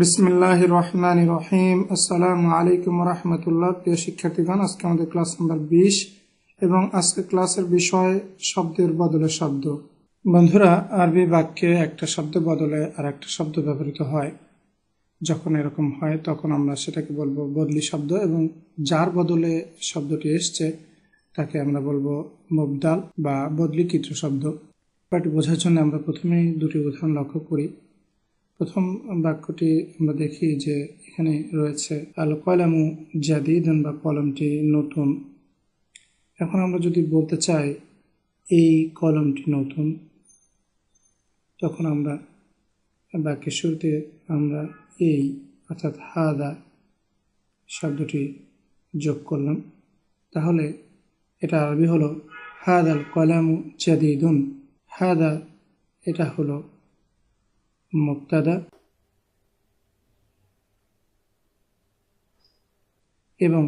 বিসমিল্লাহ রহমান রহিম আসসালামু আলাইকুম রহমতুল্লাহ। প্রিয় শিক্ষার্থীগণ, আজকে আমাদের ক্লাস নাম্বার বিশ এবং আজকে ক্লাসের বিষয় শব্দের বদলে শব্দ। বন্ধুরা, আরবি বাক্যে একটা শব্দ বদলে আর একটা শব্দ ব্যবহৃত হয়। যখন এরকম হয়, তখন আমরা সেটাকে বলব বদলি শব্দ এবং যার বদলে শব্দটি এসছে, তাকে আমরা বলব মুবদাল বা বদলিকৃত শব্দ। বাট বোঝার জন্য আমরা প্রথমেই দুটি উদাহরণ লক্ষ্য করি। প্রথম বাক্যটি আমরা দেখি যে এখানে রয়েছে আল কলামু জাদিদন বা কলমটি নতুন। এখন আমরা যদি বলতে চাই, এই কলমটি নতুন। তখন আমরা বাক্যের শুরুতে আমরা এই, অর্থাৎ হাদা শব্দটি যোগ করলাম। তাহলে এটা আরবি হলো হাদ আল কলামু জাদিদুন হাদা এটা হলো মুক্তাদা। এবং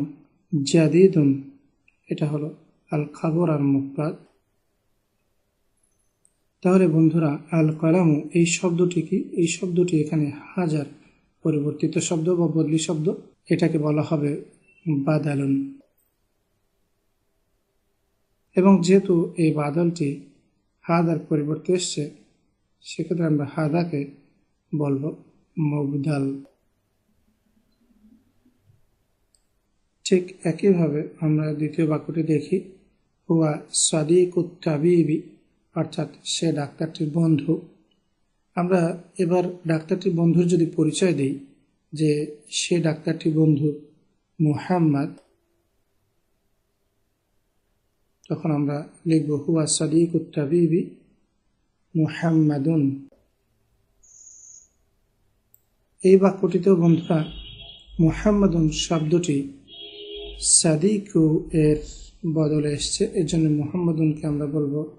জাদিদুন, এটা হলো আল খাবর আর মুক্তাদ তাহলে বন্ধুরা আল কালামু এই শব্দটি কি? এই শব্দটি এখানে হাজার পরিবর্তিত শব্দ বা বদলি শব্দ। এটাকে বলা হবে বাদালুন। এবং যেহেতু এই বাদলটি হাদার পরিবর্তে এসছে সেক্ষেত্রে আমরা হাদাকে বলব মুবদাল। ঠিক একইভাবে আমরা দ্বিতীয় বাক্যটি দেখি, হুয়া সাদিক তাবিবি, অর্থাৎ সে ডাক্তারটির বন্ধু। আমরা এবার ডাক্তারটির বন্ধুর যদি পরিচয় দিই, যে সে ডাক্তারটির বন্ধু মুহাম্মদ, তখন আমরা লিখব, হুয়া সাদিক তাবিবি মুহাম্মাদুন। এই বাক্যটিতেও বন্ধুরা, মুহাম্মাদুন শব্দটি সাদিকু এর বদলে এসছে। এর জন্য মুহাম্মাদুনকে আমরা বলব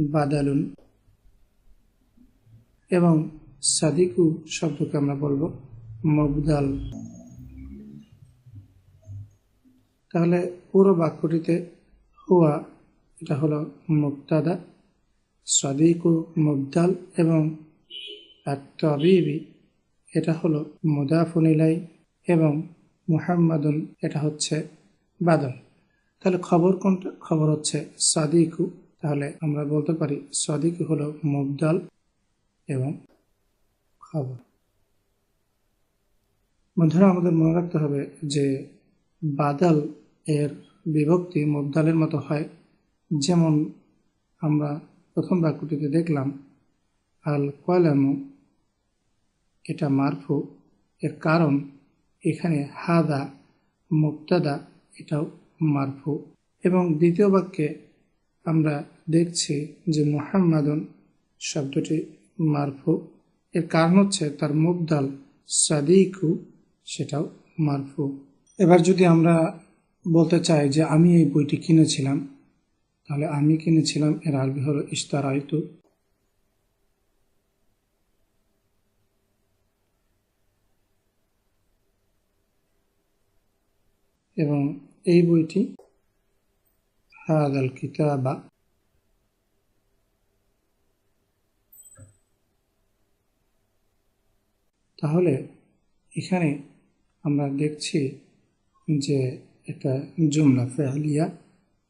বাদালুন। এবং সাদিকু শব্দকে আমরা বলব মবদাল। তাহলে পুরো বাক্যটিতে হুয়া, এটা হলো মুক্তাদা সাদিকু মুবদাল এবং আত্মাবিবি এটা হলো মুদাফুনিলাই এবং মুহাম্মাদুন এটা হচ্ছে বাদল। তাহলে খবর কোনটা? খবর হচ্ছে সাদিকু। তাহলে আমরা বলতে পারি সাদিকু হলো মুবদাল এবং খবর। বন্ধুরা, আমাদের মনে রাখতে হবে যে বাদাল এর বিভক্তি মুবদালের মতো হয়। যেমন আমরা প্রথম বাক্যটিতে দেখলাম, আল কয়ালামু এটা মারফু, এর কারণ এখানে হাদা মুক্তাদা এটাও মারফু। এবং দ্বিতীয় বাক্যে আমরা দেখছি যে মুহাম্মাদুন শব্দটি মারফু, এর কারণ হচ্ছে তার মুবদাল সাদিকু, সেটাও মারফু। এবার যদি আমরা বলতে চাই যে আমি এই বইটি কিনেছিলাম তাহলে আমি কিনেছিলাম এর আরবি হলো ইস্তারাইতু এবং এই বইটি হাদাল কিতাবা। তাহলে এখানে আমরা দেখছি যে একটা জুমলা ফেহালিয়া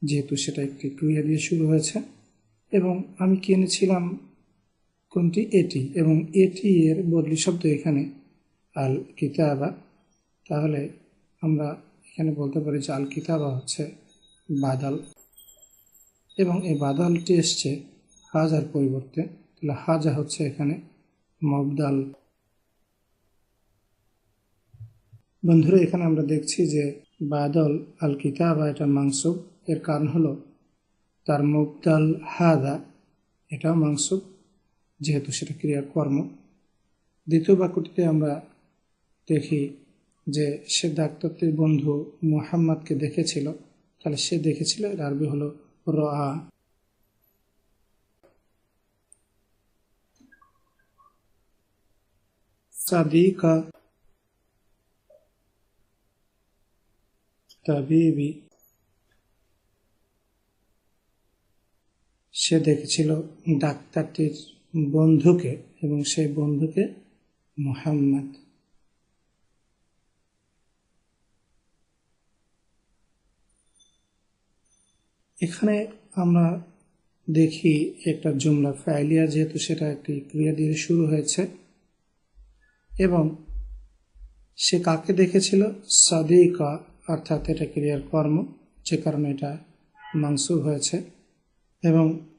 যেহেতু সেটা একটি ক্রিয়া দিয়ে শুরু হয়েছে। এবং আমি কিনেছিলাম কোনটি? এটি। এবং এটি এর বদলি শব্দ এখানে, আল কিতাবা। তাহলে আমরা এখানে বলতে পারি যে আল কিতাবা হচ্ছে বাদাল। এবং এই বাদালটি এসছে হাজার পরিবর্তে। তাহলে হাজা হচ্ছে এখানে মবদাল। বন্ধুরা, এখানে আমরা দেখছি যে বাদল, আল কিতাবা এটা মাংসুব এর কারণ হলো তার মুবদাল হাদা, এটাও মাংসুব যেহেতু সেটা ক্রিয়ার কর্ম দ্বিতীয় বাক্যটিতে আমরা দেখি যে সে ডাক্তারটির বন্ধু মোহাম্মদকে দেখেছিল, তাহলে সে দেখেছিল, এর আরবি হলো র সাদিকা তাবিবি সে দেখেছিল ডাক্তারটির বন্ধুকে এবং সেই বন্ধুকে মোহাম্মদ। এখানে আমরা দেখি একটা জুমলা ফাইলিয়া, যেহেতু সেটা একটি ক্রিয়া দিয়ে শুরু হয়েছে। এবং সে কাকে দেখেছিল? সাদিকা, অর্থাৎ এটা ক্রিয়ার কর্ম, যে কারণে এটা মাংস হয়েছে। এবং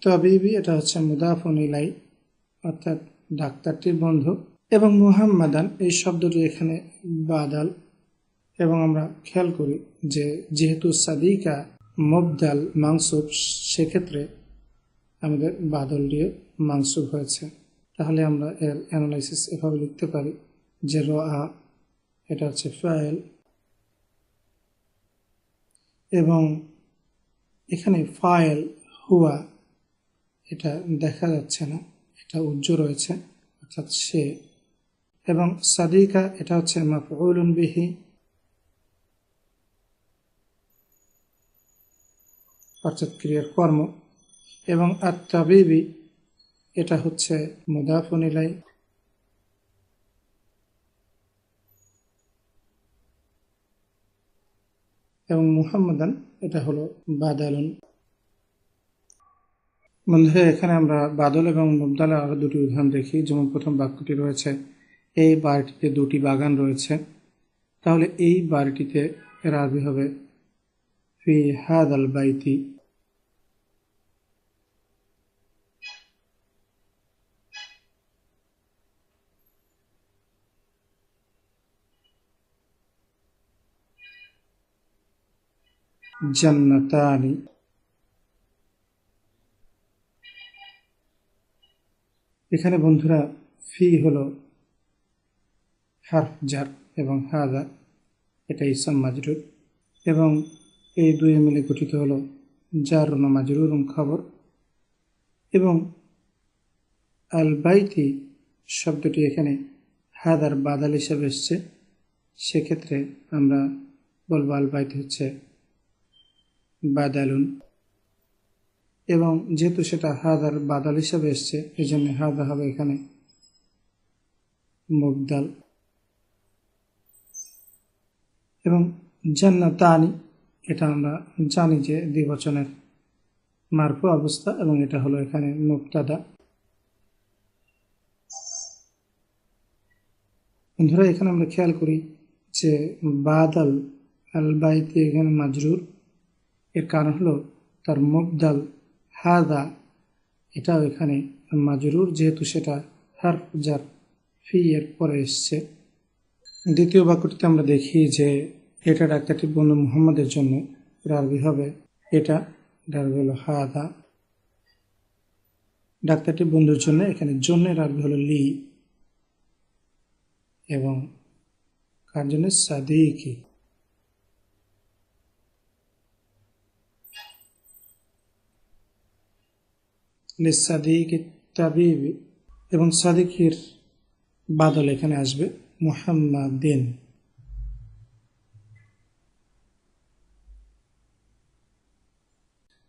তবিবি এটা হচ্ছে মুদাফুন ইলাই, অর্থাৎ ডাক্তারটির বন্ধু। এবং মুহাম্মাদান, এই শব্দটি এখানে বাদাল। এবং আমরা খেয়াল করি যে যেহেতু সাদিকা মবদাল মাংসুব সেক্ষেত্রে আমাদের বাদল দিয়ে মাংসুব হয়েছে। তাহলে আমরা এর অ্যানালাইসিস এভাবে লিখতে পারি যে র আ এটা হচ্ছে ফাইল। এবং এখানে ফাইল, হুয়া এটা দেখা যাচ্ছে না, এটা উজ্জ্ব রয়েছে, অর্থাৎ সে। এবং সাদিকা, এটা হচ্ছে মাফউলুন বিহি। অর্থাৎ ক্রিয়ার কর্ম। এবং আত্মাবিবি এটা হচ্ছে মুদাফুন ইলাই এবং মুহাম্মাদান, এটা হলো বাদালুন। বন্ধুরা, এখানে আমরা বাদল এবং মুবদালের আরও দুটি উদাহরণ দেখি। যেমন প্রথম বাক্যটি রয়েছে, এই বাড়িটিতে দুটি বাগান রয়েছে। তাহলে এই বাড়িটিতে এর আরবি হবে, ফি হাদ আল বাইতি। জান্নাতানি। এখানে বন্ধুরা ফি হলো হারফ জার এবং হাদা এটা ইসাম মাজরুর। এবং এই দুই মিলে গঠিত হলো জার মাজরুর খবর। এবং আল বাইতি শব্দটি এখানে হাদার বাদাল হিসেবে এসছে। সেক্ষেত্রে আমরা বলব আল বাইতি হচ্ছে বাদালুন। এবং যেহেতু সেটা হাদার বাদাল হিসাবে এসছে এই জন্য হাদা হবে এখানে মুবদাল। এবং জান্নাতানি, এটা আমরা জানি যে দ্বিবচনের মারফু অবস্থা এবং এটা হলো এখানে মুক্তাদা বন্ধুরা, এখানে আমরা খেয়াল করি যে বাদাল আল বাইতি এখানে মাজরুর। এর কারণ হলো তার মুবদাল হাদা, এটাও এখানে মাজরুর যেহেতু সেটা হার যার ফি এর পরে এসছে। দ্বিতীয় বাক্যটিতে আমরা দেখি যে এটা ডাক্তারটি বন্ধু মুহাম্মদের জন্য আরবি হবে এটা আরবি হলো হাদা। ডাক্তারটি বন্ধুর জন্য এখানে জন্যের আরবি হলো লি এবং কার জন্য? সাদিকি। লিসাদিক তাবিবি এবং সাদিকের বাদল এখানে আসবে, মুহাম্মাদিন।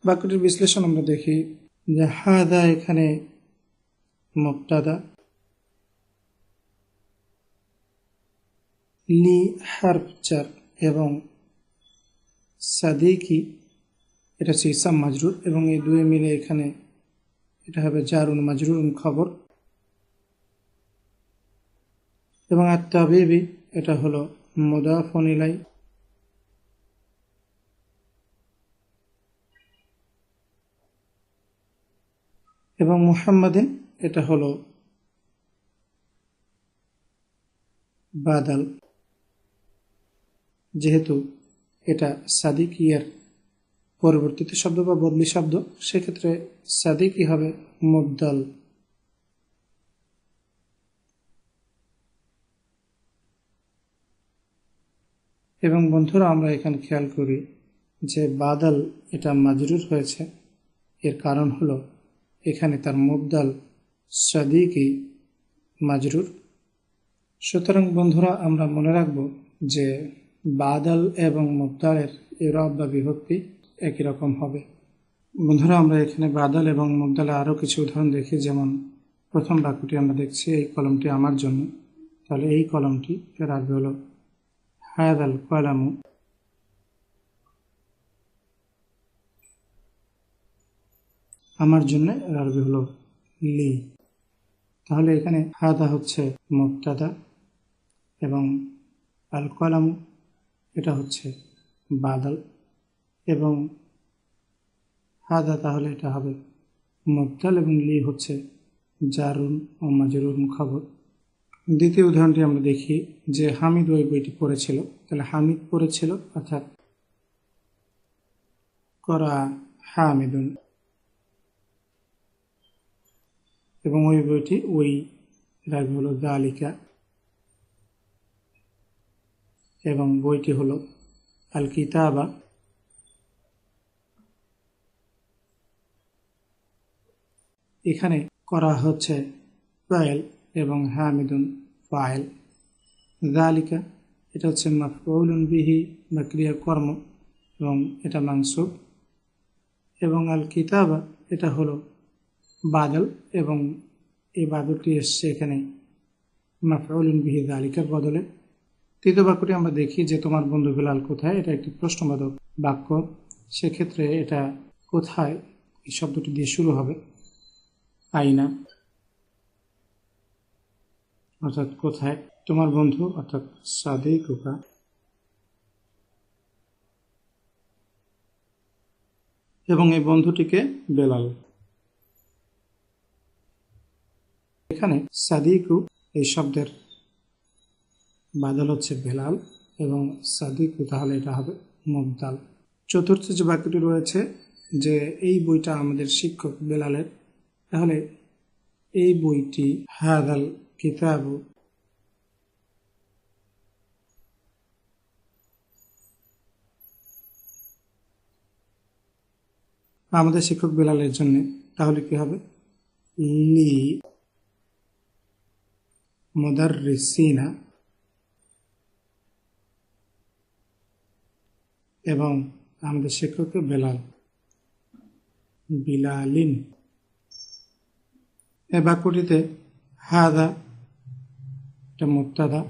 বাক্যটির বিশ্লেষণ আমরা দেখি যে হাদা এখানে মুক্তাদা লি হারফচার এবং সাদিকি, এটা হচ্ছে ইসাম মাজরুর এবং এই দুয়ে মিলে এখানে এটা হবে জারুন মাজরুন খবর। এবং আত্মাবিবি এটা হলো মুদাফনিলাই এবং মুহাম্মাদিন, এটা হলো বাদাল। যেহেতু এটা সাদিক ইয়ার। পরবর্তীতে শব্দ বা বদলি শব্দ, সেক্ষেত্রে সাদিকই হবে মুবদাল। এবং বন্ধুরা, আমরা এখানে খেয়াল করি যে বাদাল এটা মাজরুর হয়েছে। এর কারণ হলো এখানে তার মুবদাল সাদিকই মাজরুর। সুতরাং বন্ধুরা, আমরা মনে রাখব যে বাদাল এবং মুবদালের এরব বা বিভক্তি একই রকম হবে। বন্ধুরা, আমরা এখানে বাদাল এবং মুবদালে আরও কিছু উদাহরণ দেখি। যেমন প্রথম বাক্যটি আমরা দেখছি, এই কলমটি আমার জন্য। তাহলে এই কলমটি এর আরবি হলো হায়াদ আল কলামু। আমার জন্য এর আরবি হলো, লি। তাহলে এখানে হাদা হচ্ছে মুক্তাদা এবং আল কলাম, এটা হচ্ছে বাদল। এবং হাদা তাহলে এটা হবে মুবতাল এবং লি হচ্ছে জারুন ও মাজরুন খবর দ্বিতীয় উদাহরণটি আমরা দেখি যে হামিদ ওই বইটি পড়েছিল। তাহলে হামিদ পড়েছিল, অর্থাৎ করা হামিদুন। এবং ওই বইটি ওই রাগি হলো দালিকা। এবং বইটি হলো আল কিতাবা এখানে করা হচ্ছে ফাইল এবং হামিদুন ফাইল। দালিকা এটা হচ্ছে মাফউলুন বিহি বা ক্রিয়া কর্ম এবং এটা মাংসুব এবং আল কিতাবা এটা হলো বাদল এবং এই বাদলটি এসছে এখানে মাফউলুন বিহি দালিকার বদলে। তৃতীয় বাক্যটি আমরা দেখি যে তোমার বন্ধু বিলাল কোথায়? এটা একটি প্রশ্নবাদক বাক্য। সেক্ষেত্রে এটা কোথায়? এই শব্দটি দিয়ে শুরু হবে। আইনা। অর্থাৎ কোথায়? তোমার বন্ধু, অর্থাৎ সাদেই কোকা এবং এই বন্ধুটিকে বেলাল। এখানে সাদিকু এই শব্দের বাদল হচ্ছে বেলাল এবং সাদিকু তাহলে এটা হবে মুবদাল চতুর্থ যে বাক্যটি রয়েছে যে এই বইটা আমাদের শিক্ষক বেলালের তাহলে এই বইটি, হাদাল কিতাব আমাদের শিক্ষক বেলালের জন্য, তাহলে কি হবে? লি মুদাররিসিনা এবং আমাদের শিক্ষক বেলাল, বিলালিন। এ বাক্যটিতে হাদা, এটা মুক্তাদা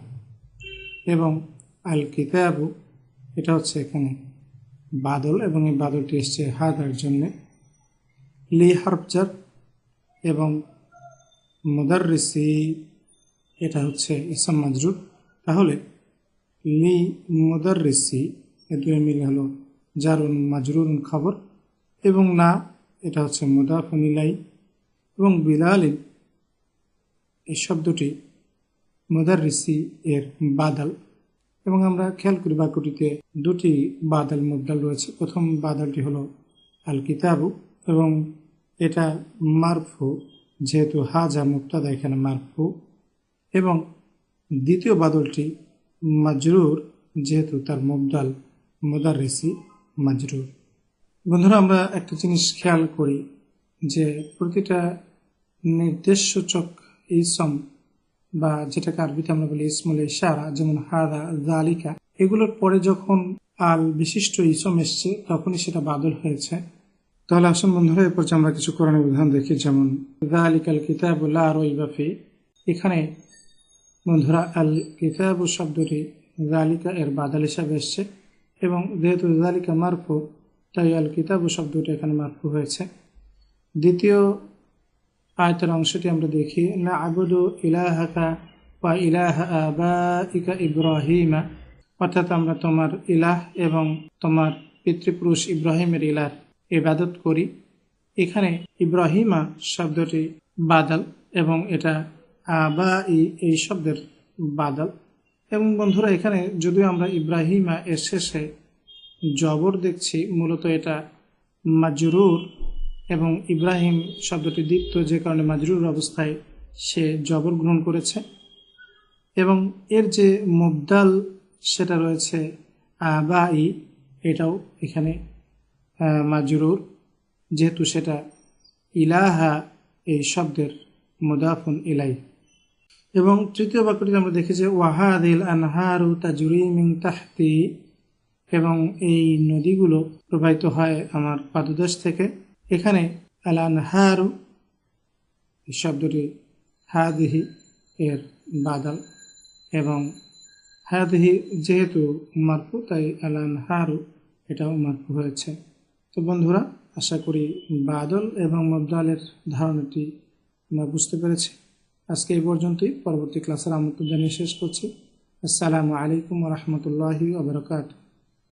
এবং আল কিতাবু এটা হচ্ছে এখানে বাদল, এবং এই বাদলটি এসছে হাদার জন্য। লি হারফজার এবং মুদাররিসি, এটা হচ্ছে ইসাম মাজরুর। তাহলে লি মুদাররিসি, এ দুই মিলে হলো জারুন মাজরুর খবর, এবং না, এটা হচ্ছে মুদাফুন ইলাই এবং বিলালিন এই শব্দটি মুদাররিসি এর বাদাল। এবং আমরা খেয়াল করি বাক্যটিতে দুটি বাদাল মুবদাল রয়েছে। প্রথম বাদালটি হলো আল কিতাবু এবং এটা মারফু, যেহেতু হাজা মুক্তাদা এখানে মারফু। এবং দ্বিতীয় বাদলটি মাজরুর, যেহেতু তার মুবদাল মুদাররিসি মাজরুর। বন্ধুরা, আমরা একটা জিনিস খেয়াল করি যে প্রতিটা নির্দেশসূচক ইসম বা যেটাকে আরবিতে আমরা বলি ইসমুল ইশারা, যেমন হাদা জালিকা এগুলোর পরে যখন আল বিশিষ্ট ইসম এসছে, তখনই সেটা বাদল হয়েছে। তাহলে আসুন বন্ধুরা, এরপর আমরা কিছু কোরআন উদাহরণ দেখি, যেমন জালিকাল কিতাবুল্লাহ আর ইবাফি এখানে বন্ধুরা, আল কিতাবু শব্দটি জালিকা এর বাদাল হিসাবে এসছে এবং যেহেতু জালিকা মারফু, তাই আল কিতাবু শব্দটি এখানে মারফু হয়েছে। দ্বিতীয় আয়তের অংশটি আমরা দেখি না আবুদু ইলাহাকা বা ইলাহ আবাইকা ইব্রাহিমা। অর্থাৎ আমরা তোমার ইলাহ এবং তোমার পিতৃপুরুষ ইব্রাহিমের ইলার ইবাদত করি। এখানে ইব্রাহিমা শব্দটি বাদল এবং এটা আবা ই এই শব্দের বাদল। এবং বন্ধুরা, এখানে যদিও আমরা ইব্রাহিমা এর শেষে জবর দেখছি, মূলত এটা মাজরুর এবং ইব্রাহিম শব্দটি দীপ্ত যে কারণে মাজরুর অবস্থায় সে জবর গ্রহণ করেছে। এবং এর যে মুবদাল সেটা রয়েছে বা ই এটাও এখানে মাজরুর। যেহেতু সেটা ইলাহা, এই শব্দের মুদাফুন ইলাই। এবং তৃতীয় বাক্যটি আমরা দেখি যে ওয়াহাদিল আনহারু তাজুরিমিং তাহতি এবং এই নদীগুলো প্রবাহিত হয় আমার পাদদেশ থেকে। এখানে আল হারু শব্দটি হাদিহি এর বাদাল এবং হাদিহি যেহেতু মারফু, তাই আল হারু এটাও মারফু হয়েছে। তো বন্ধুরা, আশা করি বাদল এবং মবদালের ধারণাটি আমরা বুঝতে পেরেছি। আজকে এই পর্যন্তই। পরবর্তী ক্লাসের আমন্ত্রণ জানিয়ে শেষ করছি। আসসালামু আলাইকুম রহমতুল্লাহি আবরকাত